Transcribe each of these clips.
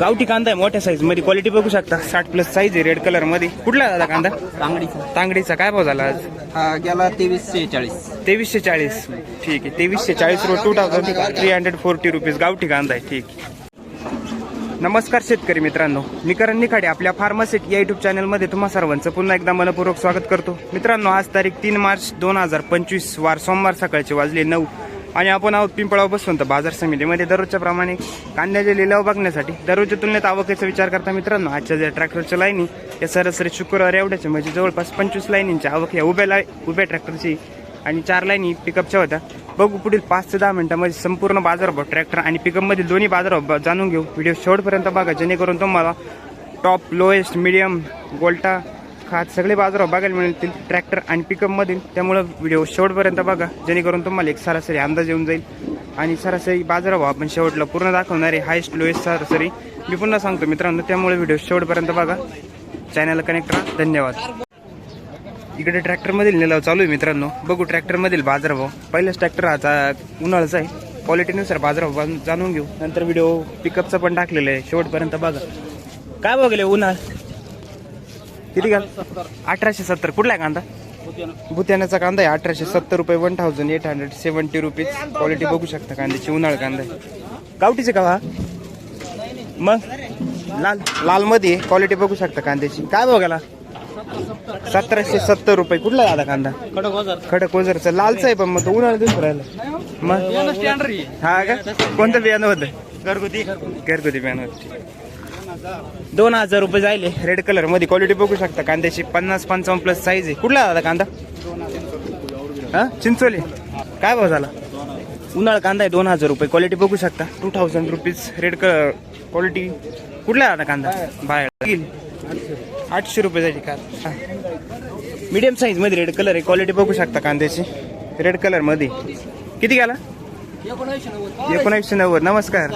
गावठी कांदा आहे मोठ्या साईजमध्ये. क्वालिटी बघू शकता. साठ प्लस साईज आहे रेड कलरमध्ये. कुठला दादा कांदा? तांगडीचा. तांगडीचा. काय भाव झाला आज? हा गेला तेवीसशे चाळीस तेवीसशे चाळीस. ठीक आहे. तेवीसशे चाळीस रुपये two thousand three hundred forty rupees गावठी कांदा आहे. ठीक नमस्कार शेतकरी मित्रांनो. मी करण निखाडे आपल्या फार्मासिट या युट्यूब चॅनलमध्ये तुम्हा सर्वांचं पुन्हा एकदा मनपूर्वक स्वागत करतो. मित्रांनो आज तारीख तीन मार्च दोन हजार पंचवीस वार सोमवार सकाळचे वाजले नऊ. आणि आपण आहोत पिंपळाव बसवंत बाजार समितीमध्ये. दररोजच्या प्रमाणे कांद्याचे लिलाव बघण्यासाठी दररोजच्या तुलनेत आवकेचा विचार करता मित्रांनो आजच्या ज्या ट्रॅक्टरच्या लाईनी या सरासरी शुक्रवार एवढ्याच्या म्हणजे जवळपास पंचवीस लाईनींच्या आवक या उभ्या लाय उभ्या ट्रॅक्टरची आणि चार लाईनी पिकअपच्या होत्या. बघू पुढील पाच ते दहा मिनिटांमध्ये संपूर्ण बाजारभाव ट्रॅक्टर आणि पिकअपमधील दोन्ही बाजारभाव जाणून घेऊ. व्हिडिओ शेवटपर्यंत बघा जेणेकरून तुम्हाला टॉप लोएस्ट मिडियम गोल्टा खात सगळे बाजारभाव बघायला मिळतील ट्रॅक्टर आणि पिकअपमधील त्यामुळं व्हिडिओ शेवटपर्यंत बघा जेणेकरून तुम्हाला एक सरासरी अंदाज येऊन जाईल. आणि सरासरी बाजारभाव आपण शेवटला पूर्ण दाखवणारे हायस्ट लोएस्ट सरासरी. मी पुन्हा सांगतो मित्रांनो त्यामुळे व्हिडिओ शेवटपर्यंत बघा. चॅनलला कनेक्ट राहा. धन्यवाद. इकडे ट्रॅक्टरमधील निलाव चालू आहे मित्रांनो. बघू ट्रॅक्टरमधील बाजारभाव पहिलाच ट्रॅक्टर आता उन्हाळाचा आहे. क्वालिटीनुसार बाजारभाव जाणून घेऊ. नंतर व्हिडिओ पिकअपचा पण टाकलेला आहे. शेवटपर्यंत बघा. काय बघले उन्हाळ? किती घाल अठराशे सत्तर. कुठला आहे कांदा? भुत्यानाचा कांदा आहे. अठराशे सत्तर रुपये one thousand eight hundred seventy rupees quality बघू शकता कांद्याची. उन्हाळ कांदा आहे. गावठीचे का हा मग? लाल. लाल मध्ये क्वालिटी बघू शकता कांद्याची. काय बघायला सतराशे सत्तर रुपये. कुठला आहे दादा कांदा? खडक ओझरचा लालचा आहे पण मग तो उन्हाळा दिसून राहिला. मग? हा का? कोणतं बियाणं होतं? घरगुती? घरगुती बियाणं होतं. दोन हजार रुपये जायले रेड कलरमध्ये. क्वालिटी बघू शकता. कांद्याची पन्नास पंचावन्न प्लस साईज आहे. कुठला दादा कांदा? हा? चिंचोली. काय भाव झाला? उन्हाळा कांदा आहे दोन हजार रुपये. क्वालिटी बघू शकता. Two thousand rupees red colour quality कुठला दादा कांदा? बाहेर. आठशे रुपये जायची कांदा. मीडियम साईजमध्ये रेड कलर आहे. क्वालिटी बघू शकता कांद्याची. रेड कलरमध्ये. किती गेला? एकोणऐंशी नव्वद. नमस्कार.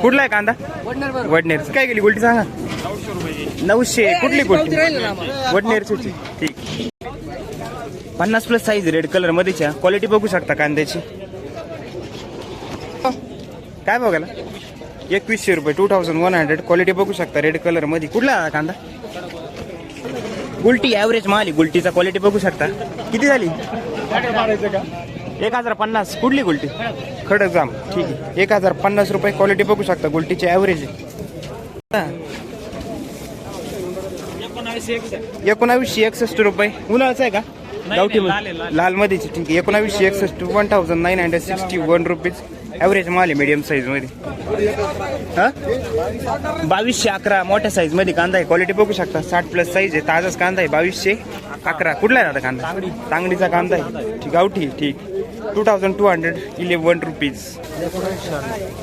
कुठला आहे कांदा? वडनेर काय गेली गोल्टी सांगा. नऊशे. कुठली गोल्टी? वडनेरची ठीक. पन्नास प्लस साईज रेड कलर मध्येच्या क्वालिटी बघू शकता कांद्याची. काय बघायला? एकवीसशे रुपये two thousand one hundred quality बघू शकता रेड कलरमध्ये कुठला कांदा? गुलटी ॲव्हरेज माल आहे. गुलटीचा क्वालिटी बघू शकता. किती झाली? एक हजार पन्नास. कुठली गुलटी? खडक जाम. ठीक आहे. एक हजार पन्नास रुपये क्वालिटी बघू शकता. गुलटीची ॲव्हरेज आहे. एकोणावीसशे एकसष्ट. रुपये. उन्हाळ्याचं आहे का? गावठी लाल मध्येची ठीक आहे. एकोणावीसशे एकसष्ट one thousand nine hundred sixty one rupees average माल आहे मीडियम साईजमध्ये. हा? बावीसशे अकरा मोठ्या साईजमध्ये कांदा आहे. क्वालिटी बघू शकता. साठ प्लस साईज आहे. ताजाच कांदा आहे. बावीसशे अकरा. कुठला आहे दादा कांदा? तांगडीचा कांदा आहे. ठीक गावठी ठीक. Two thousand two hundred eleven rupees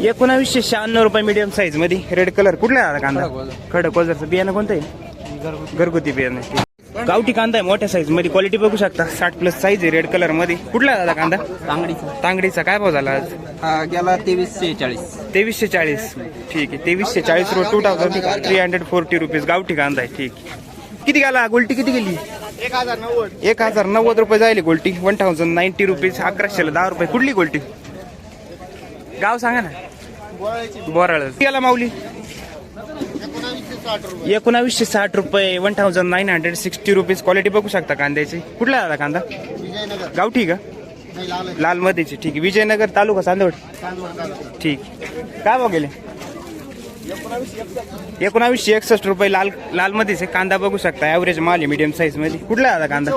एकोणावीसशे शहाण्णव रुपये मीडियम साईजमध्ये. रेड कलर कुठला दादा कांदा? खडक वजरचं बियाणं कोणतं आहे? घरगुती बियाणं. गावठी कांदा आहे मोठ्या साईजमध्ये. क्वालिटी बघू शकता. साठ प्लस साईज आहे रेड कलरमध्ये. कुठला दादा कांदा? तांगडीचा. तांगडीचा. काय भाव झाला आज? गेला तेवीसशे चाळीस तेवीसशे चाळीस ठीक आहे. तेवीसशे चाळीस रुपये two thousand three hundred forty rupees गावठी कांदा आहे. ठीक किती गेला? गोल्टी किती गेली? एक हजार नव्वद एक हजार नव्वद रुपये जायली गोल्टी. वन थाउजंड नाईन्टी रुपीज अकराशेला दहा रुपये. कुठली गोल्टी? गाव सांगा ना. बोराळ गेला माऊली? एकोणावीसशे साठ रुपये one thousand nine hundred sixty rupees quality बघू शकता कांद्याची. कुठला आहे दादा कांदा? गावठी का लाल मध्येची ठीक आहे. विजयनगर तालुका चांदवड ठीक. काय भाव गेले? एकोणावीसशे एकसष्ट. रुपये लाल लालमध्येच आहे. कांदा बघू शकता. ॲव्हरेज माल आहे मीडियम साईजमध्ये कुठला आहे कांदा?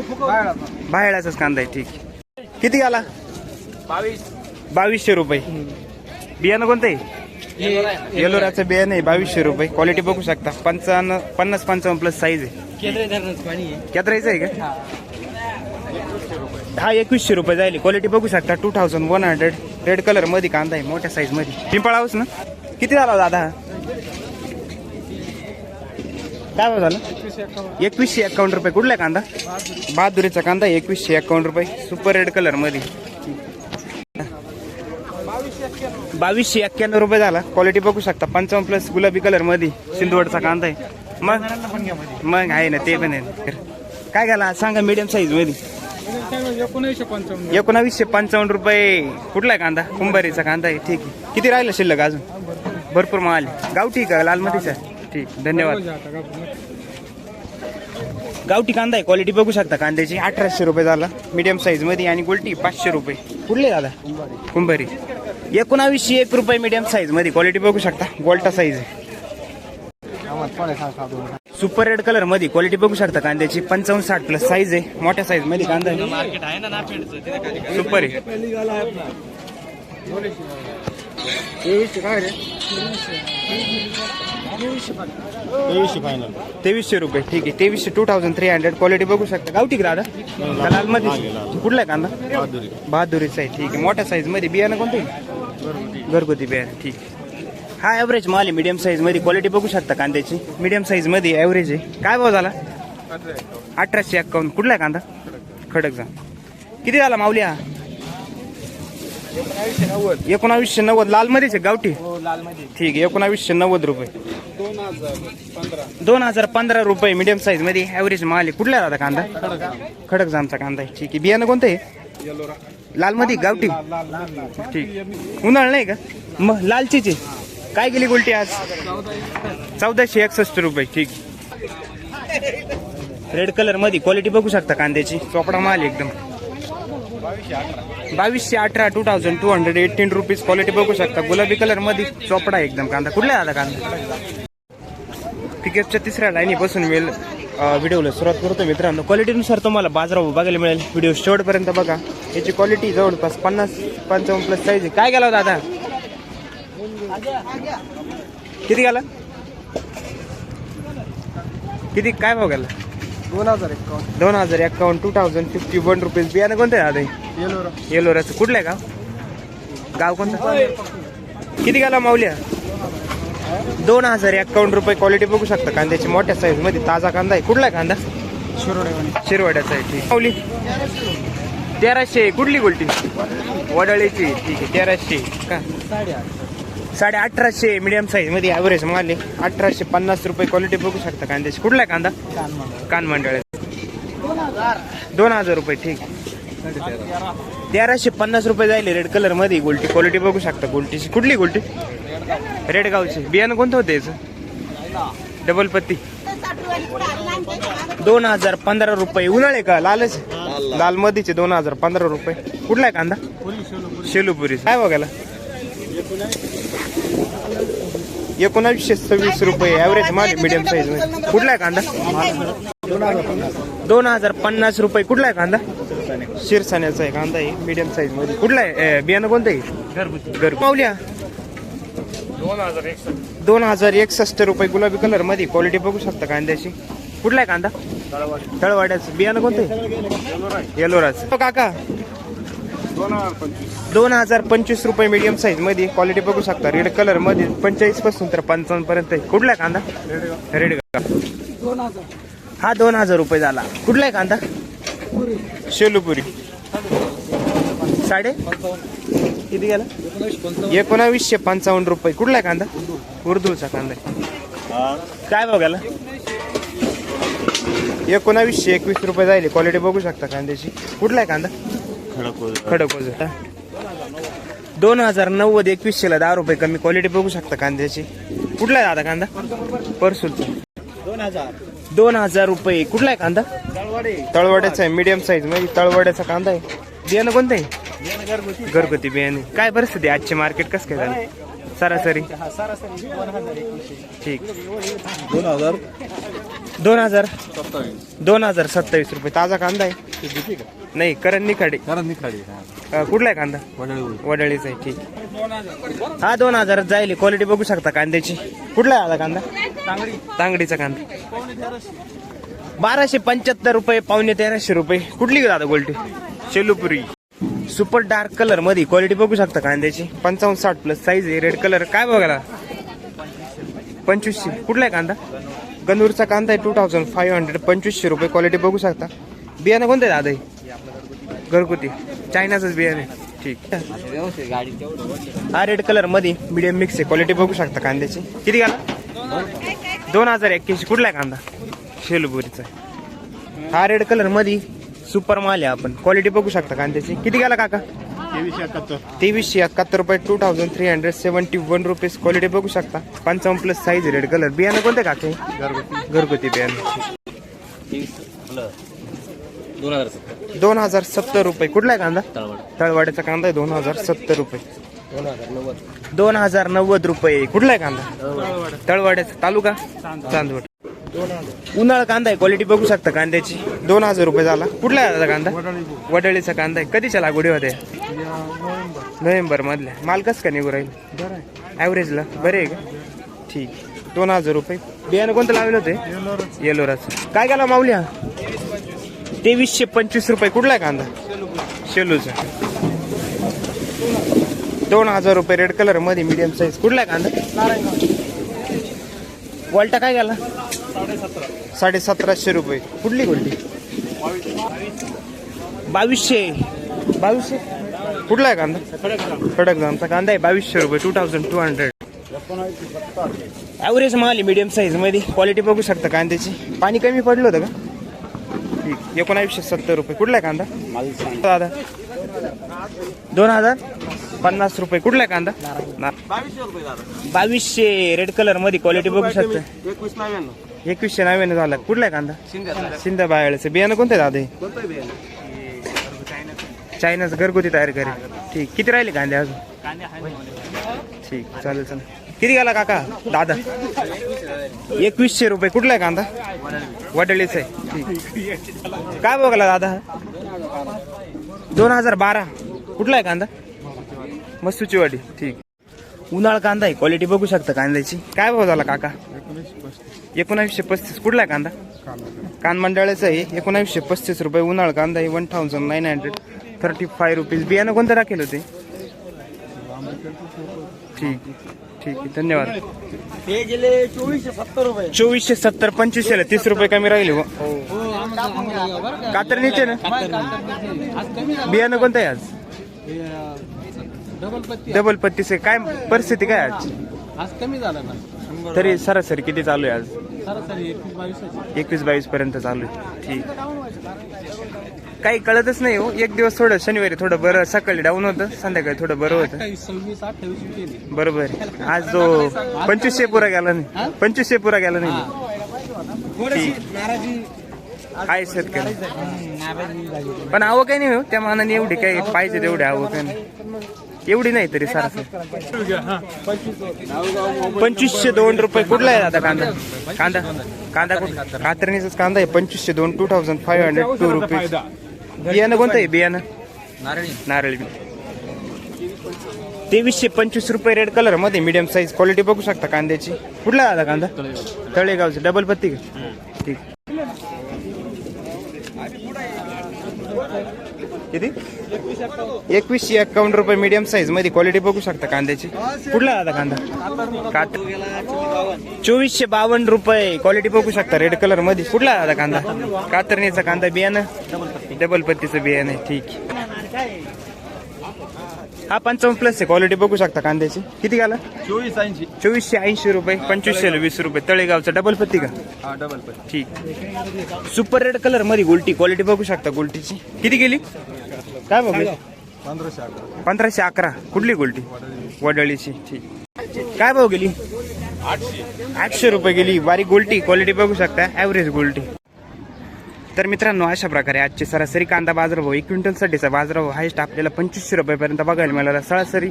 बाहेरचाच कांदा आहे ठीक. किती आला? बावीसशे रुपये. बियाणं कोणतं आहे? येलोराचं बियाणं आहे बावीसशे रुपये. क्वालिटी बघू शकता. पंचावन्न पन्नास पंचावन्न प्लस साईज आहे. केत्रायचं आहे का? दहा एकवीसशे रुपये जाईल क्वालिटी बघू शकता. Two thousand one hundred red कलरमध्ये कांदा आहे मोठ्या साईजमध्ये मध्ये. हाऊस ना? किती झाला दादा? काय भाव झालं? एकवीसशे एक्कावन्न रुपये. कुठला आहे कांदा? बहादुरीचा कांदा एकवीसशे एक्कावन्न रुपये. सुपर रेड कलरमध्ये. बावीसशे एक्क्याण्णव रुपये झाला. क्वालिटी बघू शकता. पंचावन्न प्लस गुलाबी कलरमध्ये सिंधुवडचा कांदा आहे. मग? मग आहे ना ते पण आहे. काय घाला सांगा मीडियम साईजमध्ये. एकोणावीसशे पंचावन्न रुपये. कुठला आहे कांदा? कुंभारीचा कांदा आहे. ठीक आहे. किती राहिलं शिल्लक अजून? भरपूर माल गावठी का लालमतीचा ठीक धन्यवाद. गावठी कांदा आहे क्वालिटी बघू शकता कांद्याची. अठराशे रुपये झाला. मीडियम साईजमध्ये आणि गोल्टी पाचशे रुपये. कुठले दादा? कुंभारी. एकोणावीसशे एक रुपये मीडियम साईजमध्ये. क्वालिटी बघू शकता. गोल्टा साईज आहे. सुपर रेड कलरमध्ये. क्वालिटी बघू शकता कांद्याची. पंचावन्न साठ प्लस साईज आहे. मोठ्या साईजमध्ये कांदा आहे. सुपर आहे तेवीसशे रुपये. ठीक आहे. तेवीसशे two thousand three hundred quality बघू शकता. गावठी का दादा? लाल. मध्ये कुठला आहे कांदा? बहादुरीचा आहे. ठीक आहे. मोठ्या साईजमध्ये बियाणं कोणतं? घरगुती. बियाणं. ठीक आहे. हा ॲव्हरेज माल आहे मीडियम साईजमध्ये. क्वालिटी बघू शकता कांद्याची. मीडियम साईजमध्ये ॲव्हरेज आहे. काय भाव झाला? अठराशे एक्कावन्न कुठला आहे कांदा? खडक जा किती झाला माऊल्या एकोणावीसशे नव्वद. लाल मध्येच आहे गावठी. हो लाल मध्ये ठीक आहे एकोणावीसशे नव्वद रुपये. दोन हजार पंधरा. दोन हजार पंधरा रुपये मीडियम साईजमध्ये. ॲव्हरेज माल आहे. कुठला दादा कांदा? खडक. जामचा कांदा आहे. ठीक आहे. बियाणं कोणतं आहे? येलोरा लाल मध्ये गावठी. लाल लाल लाल ठीक. उन्हाळ नाही का? मग लालचीच आहे. काय गेली गोल्टी आज? चौदाशे एकसष्ट रुपये. ठीक. रेड कलरमध्ये. क्वालिटी बघू शकता कांद्याची. चोपडा माल आहे एकदम. बावीसशे अठरा two thousand two hundred eighteen rupees quality बघू शकता. गुलाबी कलरमध्ये चोपडा एकदम कांदा. कुठला आला कांदा? पिकअपच्या तिसऱ्या लाईनी बसून वेल व्हिडिओला सुरुवात करतो मित्रांनो. क्वालिटीनुसार तुम्हाला बाजारावर बघायला मिळेल. व्हिडिओ शेवटपर्यंत बघा. याची क्वालिटी जवळपास पन्नास पंचावन्न प्लस साईज काय गेला होता दादा किती गेला? किती? काय भाव गेला? दोन हजार एकावन्न. दोन हजार एक्कावन्न two thousand fifty one rupees बियाणं कोणतं आहे येलोरा. येलोराचं. कुठलं आहे गाव? गाव कोणतं? किती गेला माऊल्या दोन हजार एक्कावन्न रुपये क्वालिटी बघू शकता. कांद्याची मोठ्या साईजमध्ये ताजा कांदा आहे. कुठला आहे कांदा? शिरोडेवाणी शिरवाड्याचा आहे. ठीक. माऊली तेराशे कुठली गोल्टी? वडाळीची. ठीक आहे तेराशे का? साडे अठराशे मीडियम साईजमध्ये ॲव्हरेज माल आहे अठराशे पन्नास रुपये क्वालिटी बघू शकता कांद्याची कुठला आहे कांदा? कान मंडळ. दोन हजार रुपये ठीक. तेराशे पन्नास रुपये जाईल रेड कलरमध्ये गोल्टी. क्वालिटी बघू शकता गोल्टीची कुठली गोल्टी? रेडगावची बियाणं कोणतं होतं याचं? डबल पत्ती. दोन हजार पंधरा रुपये. उन्हाळे का? लालच? लाल मधीचे दोन हजार पंधरा रुपये. कुठला आहे कांदा? शेलूपुरी. काय बघायला? एकोणावीसशे सव्वीस रुपये ॲव्हरेज माल मीडियम साईजमध्ये. कुठला आहे कांदा? दोन हजार पन्नास रुपये. कुठला आहे कांदा? शिरसाण्याचा आहे कांदा आहे मीडियम साईजमध्ये. कुठला आहे? बियाणं कोणतं आहे? घर माऊल्या दोन हजार एकसष्ट. दोन हजार एकसष्ट रुपये गुलाबी कलरमध्ये. क्वालिटी बघू शकता कांद्याची. कुठला आहे कांदा? तळवाड्याचं. बियाणं कोणतं आहे? येलोराच. हो काका दोन हजार पंचवीस. दोन हजार पंचवीस रुपये मीडियम साईजमध्ये क्वालिटी बघू शकता. रेड कलरमध्ये पंचेचाळीसपासून तर पंचावन्न पर्यंत आहे. कुठला आहे कांदा? रेड दोन हजार हा दोन हजार रुपये झाला. कुठला आहे कांदा? शेलूपुरी. साडे? किती गेला? एकोणावीसशे पंचावन्न रुपये. कुठला आहे कांदा? उर्दूचा कांदा काय बघायला एकोणावीसशे एकवीस रुपये जाईल क्वालिटी बघू शकता कांद्याची. कुठला आहे कांदा? खडक ओझर दोन हजार नव्वद एकवीसशेला दहा रुपये कमी क्वालिटी बघू शकता कांद्याची. कुठला आहे दादा कांदा? परसूलचा. दोन हजार. दोन हजार रुपये. कुठला आहे कांदा? तळवाडे. तळवड्याचा आहे मीडियम साईजमध्ये तळवड्याचा कांदा आहे. बियाणं कोणतं आहे? घरगुती घरगुती बियाणे. काय परिस्थिती आजचे मार्केट कसं काय झालं? सरासरी. ठीक. दोन हजार. दोन हजार. दोन हजार सत्तावीस रुपये. ताजा कांदा आहे? नाही करण निखाडे. कारण निखाडी अं, कुठला आहे कांदा? वडळी वडाळीचा आहे ठीक. हा दोन हजार जाईल क्वालिटी बघू शकता कांद्याची. कुठला आहे आता कांदा? तांगडी. तांगडीचा कांदा. बाराशे पंच्याहत्तर रुपये पावणे तेराशे रुपये. कुठली दादा गोल्टी शेलूपुरी. सुपर डार्क कलरमध्ये क्वालिटी बघू शकता कांद्याची. पंचावन्न साठ प्लस साईज आहे रेड कलर काय बघायला? पंचवीसशे. कुठला आहे कांदा? गंदूरचा कांदा आहे टू थाउजंड फाईव्ह हंड्रेड पंचवीसशे रुपये क्वालिटी बघू शकता. बियाणं कोणतं आहे दादा घरगुती. चायनाचंच बियाणं आहे. ठीक. हा रेड कलरमध्ये मिडियम मिक्स आहे. क्वालिटी बघू शकता कांद्याची. किती घाला दोन हजार एक्क्याऐंशी. कुठला आहे कांदा? शेलुपुरीचा. हा रेड कलरमध्ये सुपर माल आहे आपण. क्वालिटी बघू शकता कांद्याची. किती गेला काका? तेवीसशे एकाहत्तर. तेवीसशे एकाहत्तर रुपये two thousand three hundred seventy one rupees quality बघू शकता. पंचावन्न प्लस साईज रेड कलर बियाणं कोणते काके? घरगुती. घरगुती बियाणं. दोन हजार सत्तर दोन हजार सत्तर रुपये. कुठला आहे कांदा? तळवड. तळवाड्याचा कांदा आहे. दोन हजार सत्तर रुपये. दोन हजार नव्वद. दोन हजार नव्वद रुपये. कुठला आहे कांदा? तळवाड्याचा तालुका? चांदवड. उन्हाळा कांदा आहे. क्वालिटी बघू शकता कांद्याची. दोन हजार रुपये झाला. कुठला आहे कांदा? वडळीचा कांदा आहे. कधीच्या लागवडी होते नोव्हेंबर मधल्या. माल कसं का निघू राहील? ॲव्हरेजला बरे आहे का? ठीक. दोन हजार रुपये. बियाणं कोणतं लावले होते? येलोराच. काय गेला माऊली हा तेवीसशे पंचवीस रुपये. कुठला आहे कांदा? शेलूचा. दोन हजार रुपये रेड कलरमध्ये मीडियम साईज कुठला आहे कांदा? वॉल्टा काय गेला? साडे सतराशे रुपये. कुठली गोल्टी बावीसशे. बावीसशे? कुठला आहे कांदा? कडक आमचा कांदा आहे बावीसशे रुपये two thousand two hundred average माल आहे मीडियम साईजमध्ये. क्वालिटी बघू शकता कांद्याची. पाणी कमी पडलं होतं का? ठीक एकोणावीसशे सत्तर रुपये. कुठला आहे कांदा? दादा. दोन हजार पन्नास रुपये. कुठला आहे कांदा? बावीसशे. रुपये दादा बावीसशे. रेड कलरमध्ये क्वालिटी बघू शकता. एकवीस नव्याण्णव. एकवीसशे नव्याण्णव झाला. कुठला आहे कांदा? शिंदे. बायाळचं बियाणं कोणतं दादा हे? चायनाचं घरगुती तयार करेल ठीक. किती राहिले कांदे अजून? ठीक चालेल चालेल. किती गेला काका? दादा? एकवीसशे रुपये. कुठला आहे कांदा? वडळीच आहे. ठीक. काय बघला दादा? दोन हजार बारा. कुठला आहे कांदा? मस्तूची वाडी. ठीक. उन्हाळ कांदा आहे. क्वालिटी बघू शकता कांद्याची. काय भाव झाला काका? एकोणावीसशे पस्तीस. कुठला आहे कांदा? कान मंडळाचं आहे एकोणावीसशे पस्तीस रुपये उन्हाळ कांदा आहे one thousand nine hundred thirty five rupees बियाणं कोणतं राखेल होते? ठीक ठीक आहे धन्यवाद. हे चोवीसशे सत्तर पंचवीसशेला तीस रुपये कमी राहिले हो. कातरणीचे ना? बियाणं कोणतं आहे आज? डबल पत्ती डबल पत्तीचे. काय परिस्थिती काय आज? आज कमी झाला ना. तरी सरासरी किती चालू आहे आज? सरासरी एकवीस बावीस एकवीस बावीस पर्यंत चालू आहे. ठीक. काही कळतच नाही हो. एक दिवस थोडं शनिवारी थोडं बरं सकाळी डाऊन होतं संध्याकाळी थोडं बरं होतं. अठ्ठावीस सव्वीस अठ्ठावीस केली. बरोबर आज जो पंचवीसशे पुरा गेला नाही. पंचवीसशे पुरा गेला नाही. थोडीशी नाराजी. आहे शेतकरी? पण आवक काही नाही हो. त्या मानाने एवढी काही पाहिजे तेवढी आवक काही नाही एवढी नाही तरी सरासरी पंचवीसशे दोन रुपये कुठला आहे दादा कांदा? कांदा? कांदा कुठला? कातरणीचाच कांदा आहे. पंचवीसशे दोन two thousand five hundred two rupees बियाणं कोणतं आहे? बियाणं? नारळी. नारळ. बी तेवीसशे पंचवीस रुपये रेड कलरमध्ये मीडियम साईज क्वालिटी बघू शकता कांद्याची. कुठला दादा कांदा? तळेगावचं. डबल पत्ती का? ठीक. किती? एकवीसशे एक्कावन्न रुपये मीडियम साईजमध्ये क्वालिटी बघू शकता कांद्याची. कुठला दादा कांदा? चोवीसशे बावन्न रुपये क्वालिटी बघू शकता रेड कलरमध्ये. कुठला दादा कांदा? कातरणीचा कांदा बियाणं? डबल पत्तीचं बियाणं ठीक. हा पंचावन्न प्लस आहे क्वालिटी बघू शकता कांद्याची. किती गाला चोवीस ऐंशी. चोवीसशे ऐंशी रुपये पंचवीसशे वीस रुपये. तळेगावचा डबल पत्ती का? डबल पत्ती. ठीक. सुपर रेड कलरमध्ये गोल्टी क्वालिटी बघू शकता गोल्टीची. किती गेली काय बघू पंधराशे अकरा पंधराशे अकरा. कुठली गोल्टी? वडळीची. ठीक. काय भाव गेली? आठशे रुपये गेली. बारीक गोल्टी. क्वालिटी बघू शकता. ॲव्हरेज गोल्टी. तर मित्रांनो अशा प्रकारे आजचे सरासरी कांदा बाजारभाव एक क्विंटलसाठीचा बाजारभाव हायस्ट आपल्याला पंचवीसशे रुपयापर्यंत बघायला मिळाला. सरासरी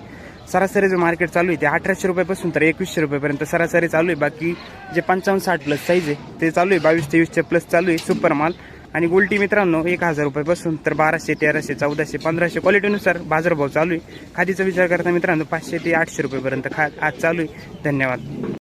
सरासरी जो मार्केट चालू आहे ते अठराशे रुपयापासून तर एकवीसशे रुपयापर्यंत सरासरी चालू आहे. बाकी जे पंचावन्न साठ प्लस साईज आहे ते चालू आहे. बावीस तेवीसचे प्लस चालू आहे. सुपर माल. आणि गुलटी मित्रांनो एक हजार रुपयापासून तर बाराशे तेराशे चौदाशे पंधराशे क्वालिटीनुसार बाजारभाव चालू आहे. खादीचा विचार करता मित्रांनो पाचशे ते आठशे रुपयेपर्यंत खा आज चालू आहे. धन्यवाद.